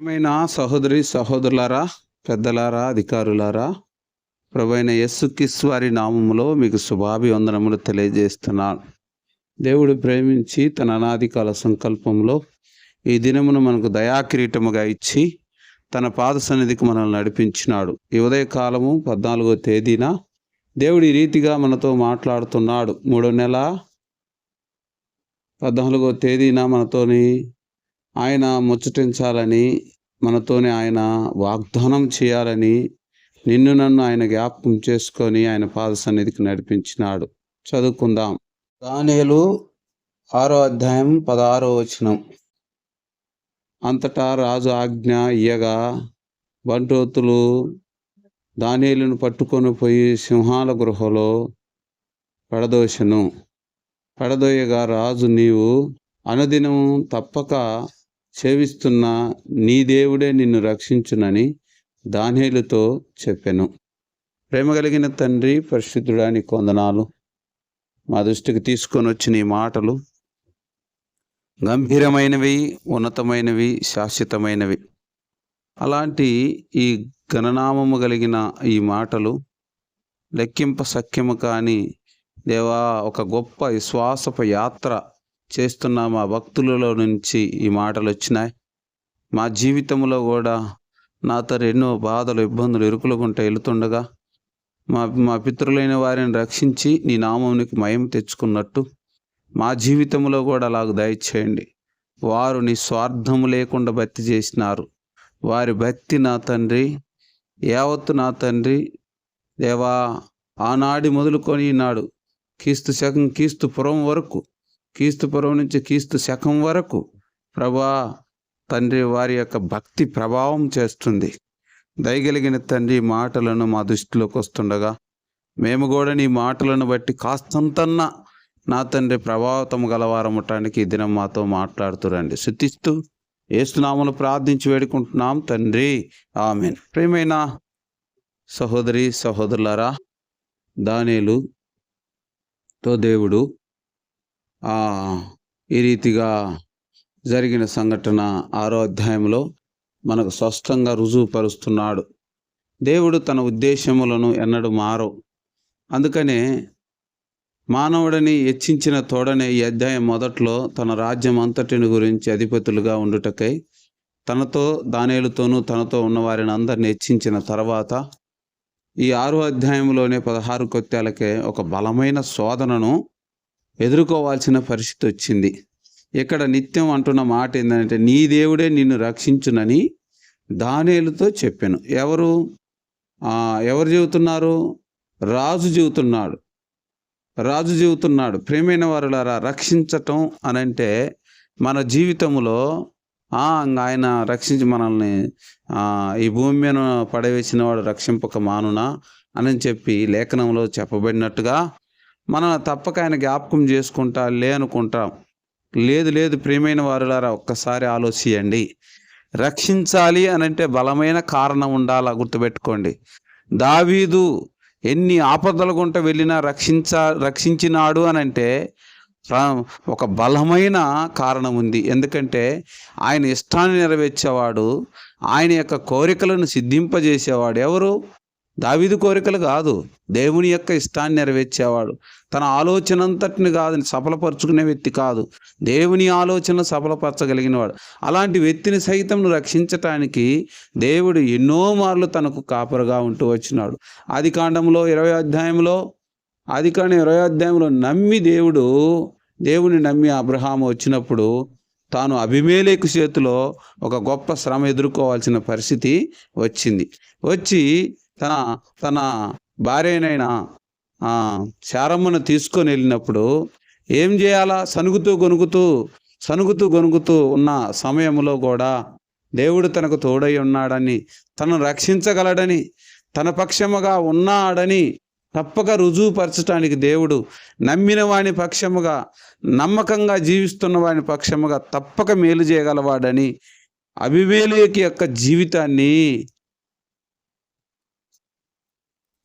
ప్రియమైన సహోదరి సహోదరులారా పెద్దలారా అధికారులారా ప్రభైన యస్సుకిస్ వారి నామములో మీకు శుభాభివందనములు తెలియజేస్తున్నాను దేవుడు ప్రేమించి తన అనాది కాల సంకల్పంలో ఈ దినమును మనకు దయాకిరీటముగా ఇచ్చి తన పాద సన్నిధికి మనల్ని నడిపించినాడు. ఈ ఉదయకాలము పద్నాలుగో తేదీన దేవుడు ఈ రీతిగా మనతో మాట్లాడుతున్నాడు. మూడో నెల పద్నాలుగో తేదీన మనతోని ఆయన ముచ్చటించాలని మనతోనే ఆయన వాగ్దానం చేయాలని నిన్ను నన్ను ఆయన జ్ఞాపకం చేసుకొని ఆయన పాద సన్నిధికి నడిపించినాడు. చదువుకుందాం. దానియలు ఆరో అధ్యాయం పదహారో వచనం. అంతటా రాజు ఆజ్ఞ ఇయ్యగా బంటోతులు దానియలను పట్టుకొని పోయి సింహాల గృహలో పడదోషను పడదోయగా రాజు నీవు అనుదినం తప్పక సేవిస్తున్న నీ దేవుడే నిన్ను రక్షించునని దానియులతో చెప్పాను. ప్రేమ కలిగిన తండ్రి పరిశుద్ధుడానికి కొందనాలు మా దృష్టికి తీసుకొని వచ్చిన ఈ మాటలు గంభీరమైనవి ఉన్నతమైనవి శాశ్వతమైనవి. అలాంటి ఈ గణనామము కలిగిన ఈ మాటలు లెక్కింప సఖ్యము కాని దేవా ఒక గొప్ప విశ్వాసపు యాత్ర చేస్తున్న. మా భక్తులలో నుంచి ఈ మాటలు వచ్చినాయి. మా జీవితంలో కూడా నా తర ఎన్నో బాధలు ఇబ్బందులు ఇరుకులుగుంటా వెళుతుండగా మా మా పితృలైన వారిని రక్షించి నీ నామంనికి మయం తెచ్చుకున్నట్టు మా జీవితంలో కూడా అలాగ దయచేయండి. వారు నీ స్వార్థము లేకుండా భక్తి చేసినారు. వారి భక్తి నా తండ్రి యావత్తు నా తండ్రి. దేవా ఆనాడి మొదలుకొని నాడు క్రీస్తు శకం క్రీస్తు పురం వరకు క్రీస్తుపురం నుంచి క్రీస్తు శకం వరకు ప్రభా తండ్రి వారి యొక్క భక్తి ప్రభావం చేస్తుంది. దయగలిగిన తండ్రి మాటలను మా దృష్టిలోకి వస్తుండగా మేము కూడా నీ మాటలను బట్టి కాస్తంతన్నా నా తండ్రి ప్రభావితం గలవారమటానికి ఈ దినం మాతో మాట్లాడుతురండి శుతిస్తూ ఏసునామలు ప్రార్థించి వేడుకుంటున్నాం తండ్రి. ఆమెన్. ప్రియమైన సహోదరి సహోదరులరా దానేలుతో దేవుడు ఈ రీతిగా జరిగిన సంఘటన ఆరో అధ్యాయంలో మనకు స్పష్టంగా రుజువుపరుస్తున్నాడు. దేవుడు తన ఉద్దేశములను ఎన్నడూ మారు. అందుకనే మానవుడిని హెచ్చించిన తోడనే ఈ అధ్యాయం మొదట్లో తన రాజ్యం అంతటిని గురించి అధిపతులుగా ఉండుటకై తనతో దానేలతోనూ తనతో ఉన్నవారిని అందరిని హెచ్చించిన తర్వాత ఈ ఆరో అధ్యాయంలోనే పదహారు కొత్యాలకే ఒక బలమైన శోధనను ఎదుర్కోవాల్సిన పరిస్థితి వచ్చింది. ఇక్కడ నిత్యం అంటున్న మాట ఏంటంటే నీ దేవుడే నిన్ను రక్షించునని దానేలుతో చెప్పాను. ఎవరు? ఎవరు చెబుతున్నారు? రాజు చెబుతున్నాడు. రాజు చెబుతున్నాడు ప్రేమైన వారులారా రక్షించటం అనంటే మన జీవితంలో ఆయన రక్షించి మనల్ని ఈ భూమి మీద పడవేసిన వాడు రక్షింపక మానునా అని చెప్పి లేఖనంలో చెప్పబడినట్టుగా మనం తప్పక ఆయన జ్ఞాపకం చేసుకుంటా లే అనుకుంటాం. లేదు లేదు ప్రియమైన వారులారా ఒక్కసారి ఆలోచించండి. రక్షించాలి అని అంటే బలమైన కారణం ఉండాలా గుర్తుపెట్టుకోండి. దావీదు ఎన్ని ఆపదల గుంట వెళ్ళినా రక్షించ రక్షించినాడు అనంటే ఒక బలమైన కారణం ఉంది. ఎందుకంటే ఆయన ఇష్టాన్ని నెరవేర్చేవాడు ఆయన యొక్క కోరికలను సిద్ధింపజేసేవాడు ఎవరు? దావిది కోరికలు కాదు. దేవుని యొక్క ఇష్టాన్ని నెరవేర్చేవాడు. తన ఆలోచన అంతటిని కాదు సఫలపరుచుకునే వ్యక్తి కాదు. దేవుని ఆలోచన సఫలపరచగలిగినవాడు. అలాంటి వ్యక్తిని సైతం రక్షించటానికి దేవుడు ఎన్నో మార్లు తనకు కాపరుగా ఉంటూ వచ్చినాడు. ఆది కాండంలో ఇరవై అధ్యాయంలో ఆది కాండం ఇరవై అధ్యాయంలో నమ్మి దేవుడు దేవుని నమ్మి అబ్రహాము వచ్చినప్పుడు తాను అభిమేలేకు చేతిలో ఒక గొప్ప శ్రమ ఎదుర్కోవాల్సిన పరిస్థితి వచ్చింది. వచ్చి తన తన భార్యనైన శారమ్మను తీసుకొని వెళ్ళినప్పుడు ఏం చేయాలా? సనుగుతూ గొనుగుతూ సనుగుతూ గొనుగుతూ ఉన్న సమయంలో కూడా దేవుడు తనకు తోడై ఉన్నాడని తను రక్షించగలడని తన పక్షముగా ఉన్నాడని తప్పక రుజువుపరచడానికి దేవుడు నమ్మిన వాని పక్షముగా నమ్మకంగా జీవిస్తున్న వాని పక్షముగా తప్పక మేలు చేయగలవాడని అభివేలేకి యొక్క జీవితాన్ని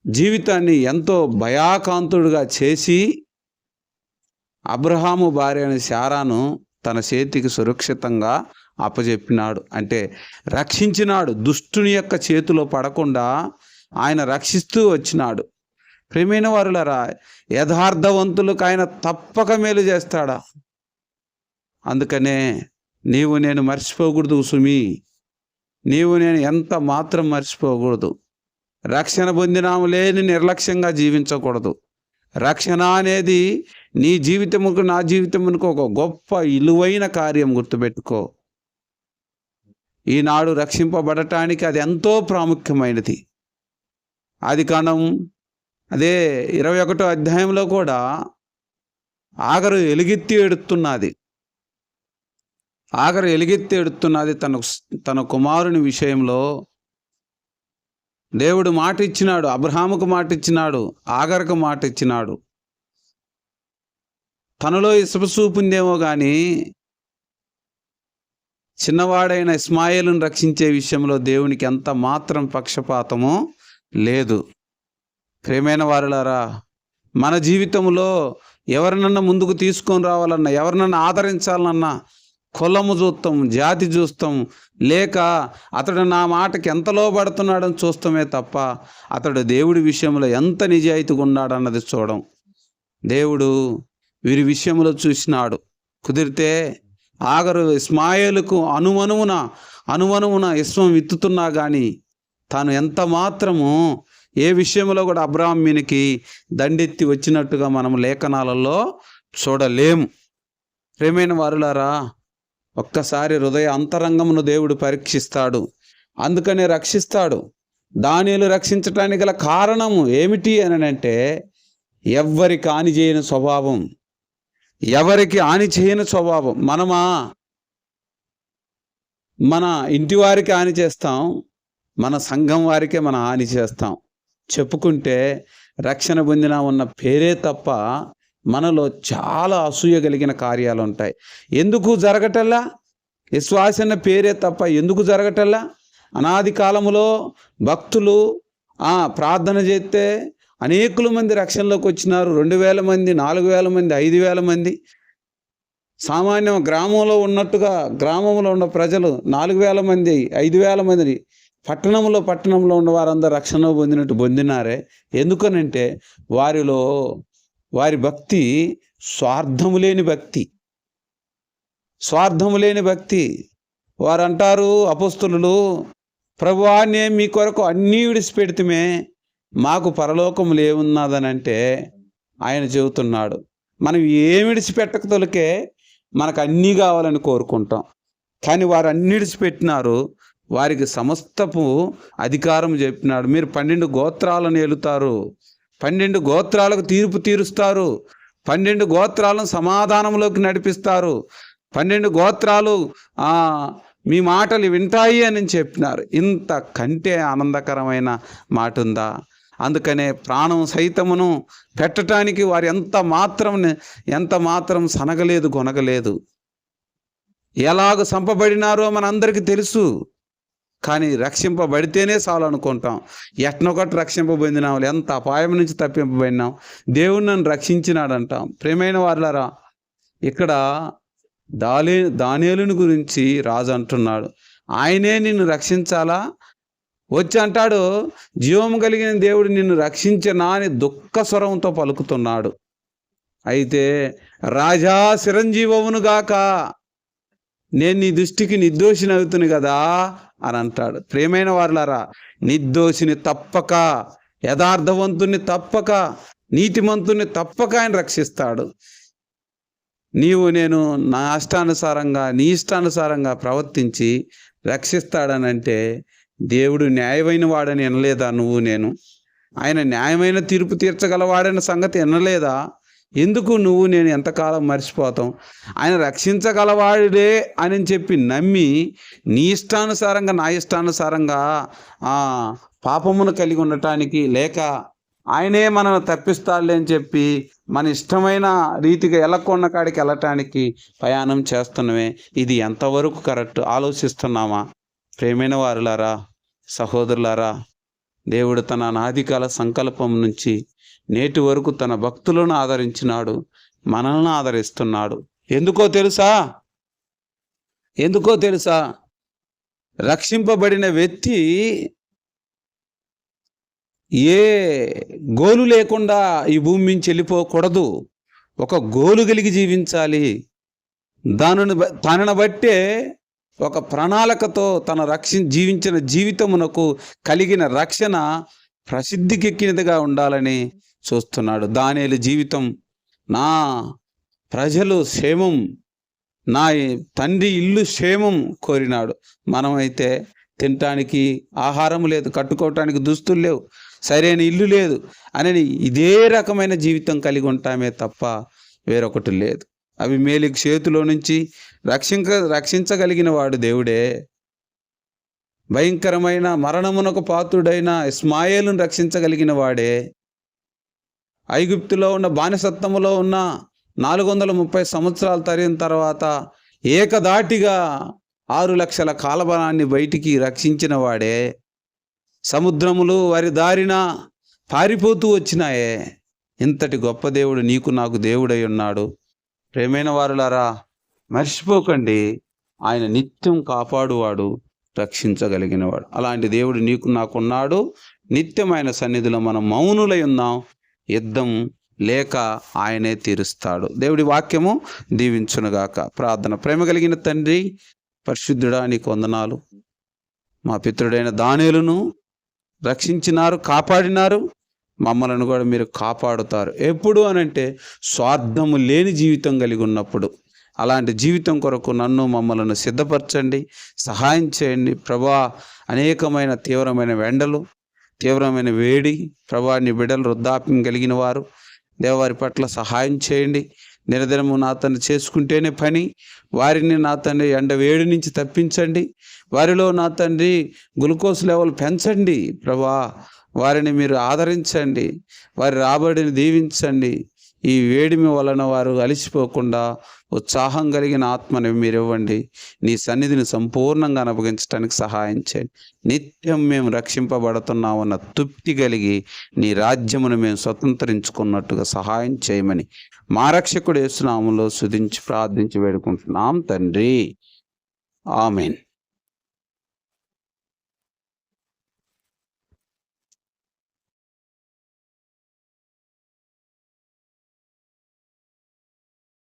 జీవితాన్ని ఎంతో భయాకాంతుడుగా చేసి అబ్రహాము భార్య అనే శారాను తన చేతికి సురక్షితంగా అప్పజెప్పినాడు. అంటే రక్షించినాడు. దుష్టుని యొక్క చేతిలో పడకుండా ఆయన రక్షిస్తూ వచ్చినాడు. ప్రేమైన వారులరా యథార్థవంతులకు ఆయన తప్పక మేలు చేస్తాడా? అందుకనే నీవు నేను మర్చిపోకూడదు సుమి. నీవు నేను ఎంత మాత్రం మర్చిపోకూడదు. రక్షణ పొందినాము లేని నిర్లక్ష్యంగా జీవించకూడదు. రక్షణ అనేది నీ జీవితముకు నా జీవితమునకు ఒక గొప్ప ఇలువైన కార్యం గుర్తుపెట్టుకో. ఈనాడు రక్షింపబడటానికి అది ఎంతో ప్రాముఖ్యమైనది. అది కాండం అదే ఇరవై ఒకటో అధ్యాయంలో కూడా ఆగరు ఎలుగెత్తి ఎడుతున్నది. ఆఖరు ఎలుగెత్తి ఎడుతున్నది తన తన కుమారుని విషయంలో దేవుడు మాట ఇచ్చినాడు అబ్రహాముకు మాట ఇచ్చినాడు ఆగరకు మాట ఇచ్చినాడు తనలో ఇసుపసూపుందేమో కానీ చిన్నవాడైన ఇస్మాయిల్ను రక్షించే విషయంలో దేవునికి ఎంత మాత్రం పక్షపాతమో లేదు. ప్రేమైన వారులారా మన జీవితంలో ఎవరినన్నా ముందుకు తీసుకొని రావాలన్నా ఎవరినన్నా ఆదరించాలన్నా కులము చూస్తాం జాతి చూస్తాం. లేక అతడు నా మాటకి ఎంత లోబడుతున్నాడని చూస్తామే తప్ప అతడు దేవుడి విషయంలో ఎంత నిజాయితీగా ఉన్నాడన్నది చూడం. దేవుడు వీరి విషయంలో చూసినాడు. కుదిరితే ఆగరు ఇస్మాయిల్కు అనువనువున అనువనువున ఇస్మం విత్తుతున్నా కానీ తాను ఎంత మాత్రము ఏ విషయంలో కూడా అబ్రాహ్మీనికి దండెత్తి వచ్చినట్టుగా మనం లేఖనాలలో చూడలేము ప్రేమైన వారులారా ఒక్కసారి హృదయ అంతరంగమును దేవుడు పరీక్షిస్తాడు. అందుకనే రక్షిస్తాడు. దానిలు రక్షించటానికి గల కారణము ఏమిటి అని అంటే ఎవ్వరికి హాని చేయని స్వభావం. ఎవరికి హాని చేయని స్వభావం. మనమా? మన ఇంటి వారికి హాని చేస్తాం. మన సంఘం వారికే మనం హాని చేస్తాం. చెప్పుకుంటే రక్షణ పొందిన ఉన్న పేరే తప్ప మనలో చాలా అసూయ కలిగిన కార్యాలు ఉంటాయి ఎందుకు జరగటల్లా? విశ్వాస అన్న పేరే తప్ప ఎందుకు జరగటల్లా? అనాది కాలములో భక్తులు ప్రార్థన చేస్తే అనేకుల మంది రక్షణలోకి వచ్చినారు. రెండు వేల మంది నాలుగు వేల మంది ఐదు వేల మంది. సామాన్యం గ్రామంలో ఉన్నట్టుగా గ్రామంలో ఉన్న ప్రజలు నాలుగు వేల మంది ఐదు వేల మంది పట్టణంలో పట్టణంలో ఉన్న వారందరూ రక్షణ పొందినట్టు పొందినారే. ఎందుకనంటే వారిలో వారి భక్తి స్వార్థము లేని భక్తి. స్వార్థము లేని భక్తి. వారు అంటారు అపస్తులు ప్రభువా నేను మీ కొరకు అన్నీ విడిచిపెడితేమే. మాకు పరలోకములు ఏమున్నదనంటే ఆయన చెబుతున్నాడు. మనం ఏమి విడిచిపెట్టక తొలికే మనకు అన్నీ కావాలని కోరుకుంటాం. కానీ వారు అన్ని విడిచిపెట్టినారు. వారికి సమస్తపు అధికారం చెప్పినాడు. మీరు పన్నెండు గోత్రాలను ఏలుతారు. పన్నెండు గోత్రాలకు తీర్పు తీరుస్తారు. పన్నెండు గోత్రాలను సమాధానంలోకి నడిపిస్తారు. పన్నెండు గోత్రాలు మీ మాటలు వింటాయి అని చెప్పినారు. ఇంత కంటే ఆనందకరమైన మాట ఉందా అందుకనే ప్రాణం సైతమును పెట్టడానికి వారు ఎంత మాత్రం ఎంత మాత్రం సనగలేదు కొనగలేదు ఎలాగ సంపబడినారో మనందరికీ తెలుసు. కానీ రక్షింపబడితేనే చాలు అనుకుంటాం. ఎట్నొకటి రక్షింపబడినాం ఎంత అపాయం నుంచి తప్పింపబడినాం దేవుడు నన్ను రక్షించినాడంటాం. ప్రేమైన వారులారా ఇక్కడ దాలే దానియేలుని గురించి రాజు అంటున్నాడు. ఆయనే నిన్ను రక్షించాలా? వచ్చి అంటాడు జీవము కలిగిన దేవుడు నిన్ను రక్షించనా అని దుఃఖ స్వరంతో పలుకుతున్నాడు. అయితే రాజా చిరంజీవవును గాక నేను నీ దృష్టికి నిర్దోషిని అవుతును కదా. అని అంటాడు. ప్రేమైన వారులారా నిర్దోషిని తప్పక యథార్థవంతుని తప్పక నీతిమంతుని తప్పక ఆయన రక్షిస్తాడు. నీవు నేను నా ఇష్టానుసారంగా నీ ఇష్టానుసారంగా ప్రవర్తించి రక్షిస్తాడనంటే దేవుడు న్యాయమైన వాడని వినలేదా నువ్వు నేను? ఆయన న్యాయమైన తీర్పు తీర్చగలవాడని సంగతి వినలేదా ఎందుకు నువ్వు నేను ఎంతకాలం మర్చిపోతాం? ఆయన రక్షించగలవాడే అని చెప్పి నమ్మి నీ ఇష్టానుసారంగా నా ఇష్టానుసారంగా పాపమును కలిగి ఉండటానికి లేక ఆయనే మనల్ని తప్పిస్తాడులే అని చెప్పి మన ఇష్టమైన రీతిగా ఎలకొన్న కాడికి వెళ్ళటానికి ప్రయాణం చేస్తున్నామే ఇది ఎంతవరకు కరెక్ట్? ఆలోచిస్తున్నామా? ప్రేమైన వారులారా సహోదరులారా దేవుడు తన అనాదికాల సంకల్పం నుంచి నేటి వరకు తన భక్తులను ఆదరించినాడు మనల్ని ఆదరిస్తున్నాడు. ఎందుకో తెలుసా? ఎందుకో తెలుసా? రక్షింపబడిన వ్యక్తి ఏ గోలు లేకుండా ఈ భూమి నుంచి వెళ్ళిపోకూడదు. ఒక గోలు కలిగి జీవించాలి. దానిని తనను బట్టే ఒక ప్రణాళికతో తన రక్షి జీవించిన జీవితమునకు కలిగిన రక్షణ ప్రసిద్ధికెక్కినదిగా ఉండాలని చూస్తున్నాడు. దానియేలు జీవితం నా ప్రజలు క్షేమం నా తండ్రి ఇల్లు క్షేమం కోరినాడు. మనమైతే తినటానికి ఆహారం లేదు కట్టుకోవటానికి దుస్తులు లేవు సరైన ఇల్లు లేదు అని ఇదే రకమైన జీవితం కలిగి ఉంటామే తప్ప వేరొకటి లేదు. అవి మేలికి చేతిలో నుంచి రక్షించ రక్షించగలిగిన వాడు దేవుడే. భయంకరమైన మరణమునకు పాత్రుడైన ఇస్మాయేలును రక్షించగలిగిన వాడే. ఐగుప్తులో ఉన్న బానిసత్వములో ఉన్న నాలుగు వందల ముప్పై సంవత్సరాలు తరిగిన తర్వాత ఏకదాటిగా ఆరు లక్షల కాలబలాన్ని బయటికి రక్షించిన వాడే. సముద్రములు వారి దారిన పారిపోతూ వచ్చినాయే. ఇంతటి గొప్ప దేవుడు నీకు నాకు దేవుడై ఉన్నాడు. ప్రేమైన వారులారా మర్చిపోకండి. ఆయన నిత్యం కాపాడువాడు రక్షించగలిగినవాడు. అలాంటి దేవుడు నీకు నాకున్నాడు ఆయన సన్నిధిలో మనం మౌనులై ఉన్నాం. యుద్ధం లేక ఆయనే తీరుస్తాడు. దేవుడి వాక్యము దీవించునుగాక. ప్రార్థన. ప్రేమ కలిగిన తండ్రి పరిశుద్ధుడా నీకు వందనాలు. మా పితృడైన దానేలును రక్షించినారు కాపాడినారు. మమ్మలను కూడా మీరు కాపాడుతారు. ఎప్పుడు అనంటే స్వార్థము లేని జీవితం కలిగి ఉన్నప్పుడు. అలాంటి జీవితం కొరకు నన్ను మమ్మలను సిద్ధపరచండి సహాయం చేయండి. ప్రభా అనేకమైన తీవ్రమైన వెండలు తీవ్రమైన వేడి ప్రభా నీ బిడ్డలు వృద్ధాప్యం కలిగిన వారు. దేవవారి పట్ల సహాయం చేయండి. నిరదినము నా తను చేసుకుంటేనే పని. వారిని నా తండ్రి ఎండ వేడి నుంచి తప్పించండి. వారిలో నా తండ్రి గ్లూకోజ్ లెవెల్ పెంచండి. ప్రభా వారిని మీరు ఆదరించండి. వారి రాబడిని దీవించండి. ఈ వేడిమి వలన వారు అలిసిపోకుండా ఉత్సాహం కలిగిన ఆత్మని మీరు ఇవ్వండి నీ సన్నిధిని సంపూర్ణంగా అనుభవించడానికి సహాయం చేయండి. నిత్యం మేము రక్షింపబడుతున్నామన్న తృప్తి కలిగి నీ రాజ్యమును మేము స్వతంత్రించుకున్నట్టుగా సహాయం చేయమని మా రక్షకుడు యేసునామంలో సుధించి ప్రార్థించి వేడుకుంటున్నాం తండ్రి. ఆమెన్.